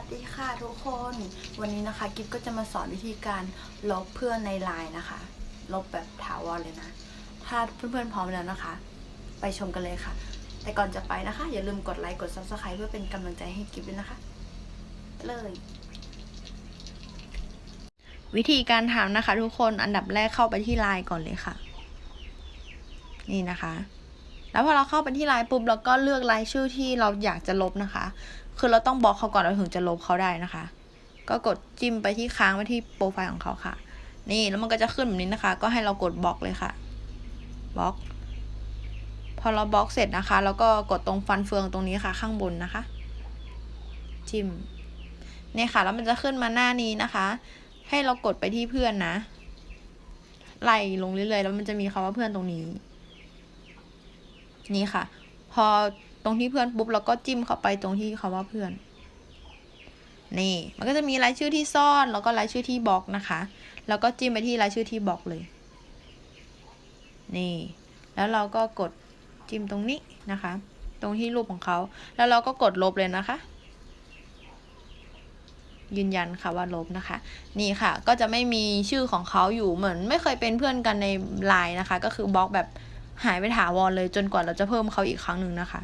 วัสดีค่ะทุกคน วันนี้นะคะกิฟก็จะมาสอนวิธีการลบเพื่อนในไลน์นะคะ ลบแบบถาวรเลยนะ ถ้าเพื่อนๆพร้อมแล้วนะคะ ไปชมกันเลยค่ะ แต่ก่อนจะไปนะคะ อย่าลืมกดไลค์กด subscribe เพื่อเป็นกำลังใจให้กิฟด้วยนะคะ เลย วิธีการทำนะคะ ทุกคนอันดับแรกเข้าไปที่ไลน์ก่อนเลยค่ะ นี่นะคะ แล้วพอเราเข้าไปที่ไลน์ปุ๊บเราก็เลือกรายชื่อที่เราอยากจะลบนะคะ คือเราต้องบล็อกเขาก่อนเราถึงจะลบเขาได้นะคะ ก็กดจิ้มไปที่ค้างไว้ที่โปรไฟล์ของเขาค่ะ นี่แล้วมันก็จะขึ้นแบบนี้นะคะ ก็ให้เรากดบล็อกเลยค่ะบล็อก พอเราบล็อกเสร็จนะคะ แล้วก็กดตรงฟันเฟืองตรงนี้ค่ะ ข้างบนนะคะ จิ้มเนี่ยค่ะแล้วมันจะขึ้นมาหน้านี้นะคะ ให้เรากดไปที่เพื่อนนะไล่ลงเรื่อยๆแล้วมันจะมีคำว่าเพื่อนตรงนี้ นี่ค่ะ พอตรงที่เพื่อนปุ๊บเราก็จิ้มเข้าไปตรงที่คาว่าเพื่อน นี่ มันก็จะมีรายชื่อที่ซ่อนแล้วก็รายชื่อที่บล็อกนะคะ แล้วก็จิ้มไปที่รายชื่อที่บล็อกเลย นี่ แล้วเราก็กดจิ้มตรงนี้นะคะ ตรงที่รูปของเขา แล้วเราก็กดลบเลยนะคะยืนยันค่ะว่าลบนะคะ นี่ค่ะ ก็จะไม่มีชื่อของเขาอยู่เหมือน ไม่เคยเป็นเพื่อนกันในไลน์นะคะ ก็คือบล็อกแบบ หายไปถาวรเลยจนกว่าเราจะเพิ่มเขาอีกครั้งหนึ่งนะคะ